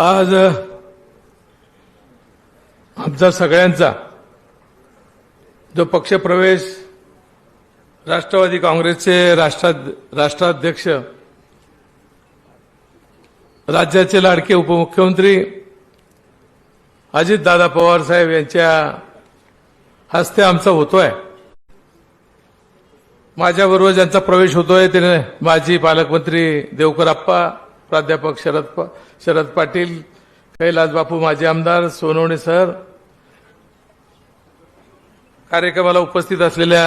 आज आमचा सगळ्यांचा जो पक्षप्रवेश राष्ट्रवादी काँग्रेसचे राष्ट्रा राष्ट्राध्यक्ष राज्याचे लाडके उपमुख्यमंत्री अजितदादा पवार साहेब यांच्या हस्ते आमचा होतोय. माझ्याबरोबर ज्यांचा प्रवेश होतोय त्याने माजी पालकमंत्री देवकरप्पा प्राध्यापक शरद पा- शरद पाटील कैलास बापू माजी आमदार सोनवणे सर. कार्यक्रमाला उपस्थित असलेल्या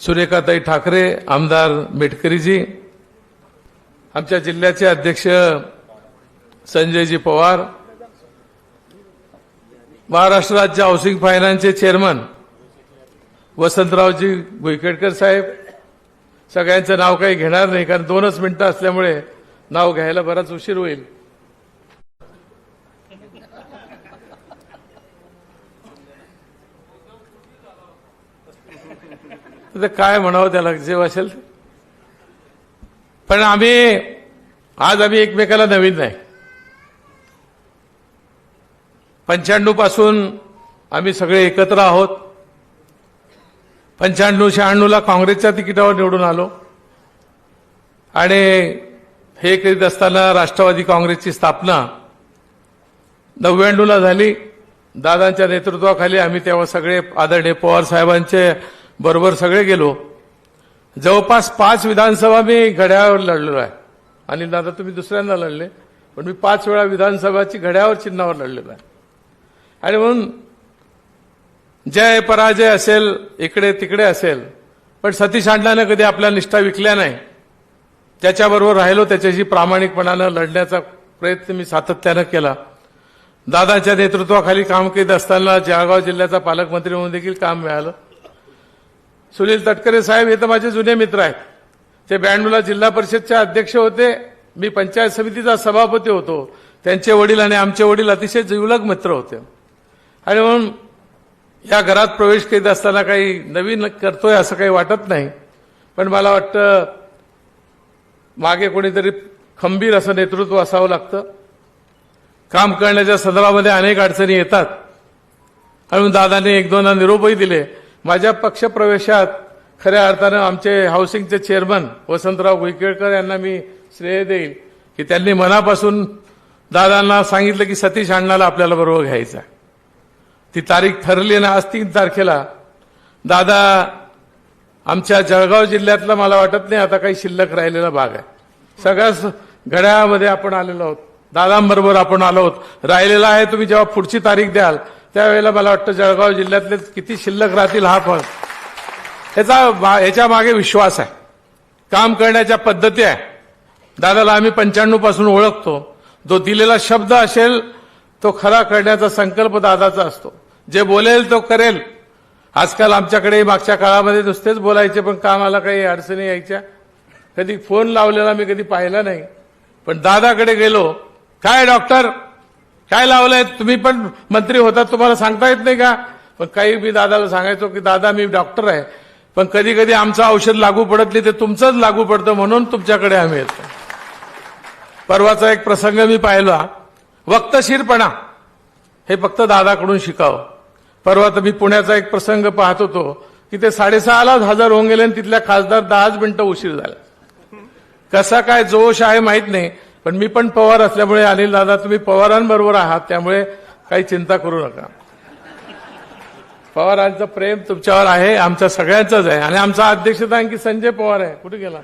सुरेखाताई ठाकरे आमदार मेटकरीजी आमच्या जिल्ह्याचे अध्यक्ष संजयजी पवार महाराष्ट्र राज्य हाऊसिंग फायनान्सचे चेअरमन वसंतरावजी भुईकेडकर साहेब. सगळ्यांचं नाव काही घेणार नाही कारण दोनच मिनिटं असल्यामुळे नाव घ्यायला बराच उशीर होईल. तर काय म्हणावं त्याला जे असेल पण आम्ही आज आम्ही एकमेकाला नवीन नाही. पंच्याण्णवपासून आम्ही सगळे एकत्र आहोत. पंच्याण्णव शहाण्णवला काँग्रेसच्या तिकिटावर निवडून आलो. आणि हे करीत असताना राष्ट्रवादी काँग्रेसची स्थापना नव्याण्णवला झाली. दादांच्या नेतृत्वाखाली आम्ही तेव्हा सगळे आदरणीय पवार साहेबांचे बरोबर सगळे गेलो. जवळपास पाच विधानसभा मी घड्यावर लढलेलो आहे. आणि दादा तुम्ही दुसऱ्यांदा लढले पण मी पाच वेळा विधानसभाची घड्यावर चिन्हावर लढलेलो आहे. आणि म्हणून जय पराजय असेल इकडे तिकडे असेल पण सतीश अण्णानं कधी आपल्या निष्ठा विकल्या नाही. त्याच्याबरोबर राहिलो त्याच्याशी प्रामाणिकपणानं लढण्याचा प्रयत्न मी सातत्यानं केला. दादाच्या नेतृत्वाखाली काम करीत असताना जळगाव जिल्ह्याचा पालकमंत्री म्हणून देखील काम मिळालं. सुनील तटकरे साहेब हे तर माझे जुने मित्र आहेत. ते ब्याण्णवला जिल्हा परिषदचे अध्यक्ष होते. मी पंचायत समितीचा सभापती होतो. त्यांचे वडील आणि आमचे वडील अतिशय जिवलग मित्र होते. आणि म्हणून या घरात प्रवेश करीत असताना काही नवीन करतोय असं काही वाटत नाही. पण मला वाटतं मागे कोणीतरी खंबीर असं नेतृत्व असावं लागतं. काम करण्याच्या संदर्भामध्ये अनेक अडचणी येतात. आणि दादाने एक दोनदा निरोपही दिले. माझ्या पक्षप्रवेशात खऱ्या अर्थानं आमचे हाऊसिंगचे चेअरमन वसंतराव गुईकेळकर यांना मी श्रेय देईल की त्यांनी मनापासून दादांना सांगितलं की सतीश अण्णाला आपल्याला बरोबर घ्यायचा आहे. ती तारीख ठरली ना आज तीन तारखेला. दादा आमच्या जळगाव जिल्ह्यातला मला वाटत नाही आता काही शिल्लक राहिलेला भाग आहे. सगळ्याच घड्याळामध्ये आपण आलेलो आहोत. दादांबरोबर आपण आलो आहोत. राहिलेला आहे तुम्ही जेव्हा पुढची तारीख द्याल त्यावेळेला मला वाटतं जळगाव जिल्ह्यातले किती शिल्लक राहतील हा पण याचा याच्या मागे विश्वास आहे. काम करण्याच्या पद्धती आहे. दादाला आम्ही पंच्याण्णवपासून ओळखतो. जो दिलेला शब्द असेल तो खरा करण्याचा संकल्प दादाचा असतो. जे बोलेल तो करेल. आजकाल आमच्याकडे मागच्या काळामध्ये नुसतेच बोलायचे पण कामाला काही अडचणी यायच्या. कधी फोन लावलेला मी कधी पाहिला नाही. पण दादाकडे गेलो. काय डॉक्टर? काय लावलंय? तुम्ही पण मंत्री होता तुम्हाला सांगता येत नाही का? पण काही मी दादाला सांगायचो की दादा मी डॉक्टर आहे. पण कधी कधी आमचं औषध लागू पडत नाही ते तुमचंच लागू पडतं म्हणून तुमच्याकडे आम्ही येतो. परवाचा एक प्रसंग मी पाहिला. वक्तशीरपणा. हे फक्त दादाकडून शिकावं. परवा तर मी पुण्याचा एक प्रसंग पाहत होतो की ते साडेसहालाच हजर होऊन गेले आणि तिथल्या खासदार दहाच मिनिटं उशीर झाला. कसा काय जोश आहे माहीत नाही पण मी पण पवार असल्यामुळे अनिल दादा तुम्ही पवारांबरोबर आहात त्यामुळे काही चिंता करू नका. पवारांचं प्रेम तुमच्यावर आहे आमच्या सगळ्यांचंच आहे आणि आमचा अध्यक्ष तर आणखी संजय पवार आहे. कुठे गेला?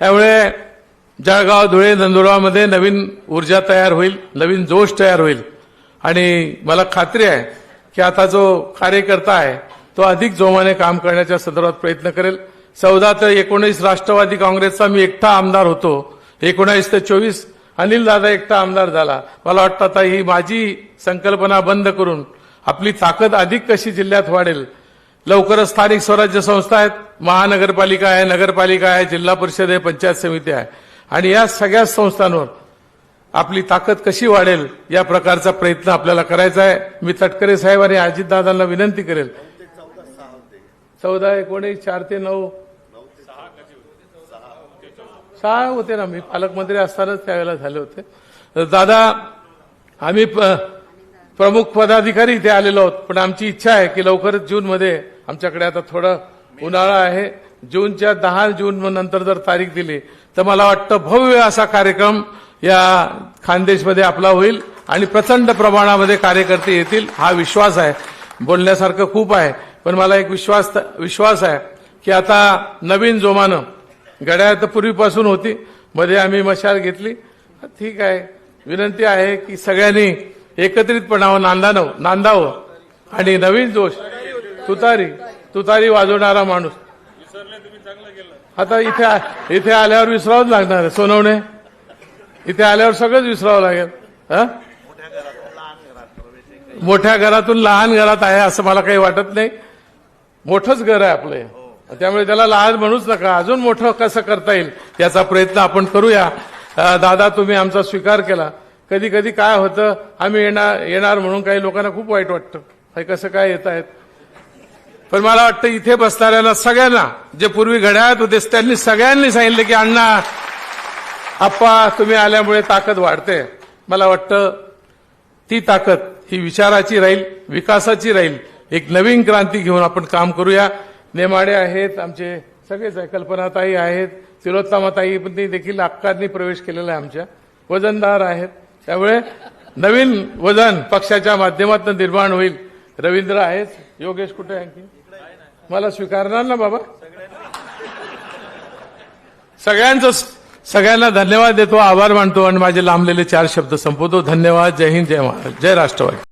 त्यामुळे जळगाव धुळे नंदुरबारमध्ये नवीन ऊर्जा तयार होईल नवीन जोश तयार होईल. आणि मला खात्री आहे की आता जो कार्यकर्ता आहे तो अधिक जोमाने काम करण्याच्या संदर्भात प्रयत्न करेल. चौदा ते एकोणीस राष्ट्रवादी काँग्रेसचा मी एकटा आमदार होतो. एकोणावीस ते चोवीस अनिल दादा एकटा आमदार झाला. मला वाटतं आता ही माझी संकल्पना बंद करून आपली ताकद अधिक कशी जिल्ह्यात वाढेल? लवकरच स्थानिक स्वराज्य संस्था आहेत. महानगरपालिका आहे नगरपालिका आहे जिल्हा परिषद आहे पंचायत समिती आहे. आणि या सगळ्या संस्थांवर आपली ताकद कशी वाढेल या प्रकारचा प्रयत्न आपल्याला करायचा आहे. मी तटकरे साहेब आणि अजितदादांना विनंती करेल. चौदा एकोणीस चार ते नऊ. शाळा होते ना. मी पालकमंत्री असतानाच त्यावेळेला झाले होते. दादा आम्ही प- प्रमुख पदाधिकारी इथे आलेलो आहोत. पण आमची इच्छा आहे की लवकरच जूनमध्ये आमच्याकडे आता थोडं उन्हाळा आहे. जूनच्या दहा जून नंतर जर तारीख दिली तर मला वाटतं भव्य असा कार्यक्रम या खानदेशमध्ये आपला होईल आणि प्रचंड प्रमाणामध्ये कार्यकर्ते येतील हा विश्वास आहे. बोलण्यासारखं खूप आहे पण मला एक विश्वास विश्वास आहे की आता नवीन जोमानं गड्या तर पूर्वीपासून होती मध्ये आम्ही मशाल घेतली. ठीक आहे. विनंती आहे की सगळ्यांनी एकत्रितपणावं नांदावं नांदावं. आणि नवीन जोश तुतारी तुतारी वाजवणारा माणूस. आता इथे आ- इथे आल्यावर विसरावंच लागणार सोनवणे. इथे आल्यावर सगळंच विसरावं लागेल. हा? मोठ्या घरातून लहान घरात आहे असं मला काही वाटत नाही. मोठंच घर आहे आपलं त्यामुळे त्याला लहान म्हणूच नका. अजून मोठं कसं करता येईल याचा प्रयत्न आपण करूया. दादा तुम्ही आमचा स्वीकार केला. कधी कधी काय होतं आम्ही येणार येणार म्हणून काही लोकांना खूप वाईट वाटतं. हे कसं काय येत आहेत? पण मला वाटतं इथे बसणाऱ्यांना सगळ्यांना जे पूर्वी घड्याळात होते त्यांनी सगळ्यांनी सांगितलं की अण्णा आप्पा तुम्ही आल्यामुळे ताकद वाढते. मला वाटतं ती ताकद ही विचाराची राहील विकासाची राहील. एक नवीन क्रांती घेऊन आपण काम करूया. नेमाडे आहेत आमचे सगळेच आहे कल्पनाताई आहेत तिलोत्तमाताई पण ती देखील अक्कांनी प्रवेश केलेला आहे आमच्या. वजनदार आहेत. त्यामुळे नवीन वजन पक्षाच्या माध्यमातून निर्माण होईल. रवींद्र आहेत योगेश कुठे आहे आणखी? मला स्वीकारणार ना बाबा? सगळ्यांचं सगळ्यांना धन्यवाद देतो आभार मानतो आणि माझे लांबलेले चार शब्द संपवतो. धन्यवाद. जय हिंद जय महाराज जय राष्ट्रवादी.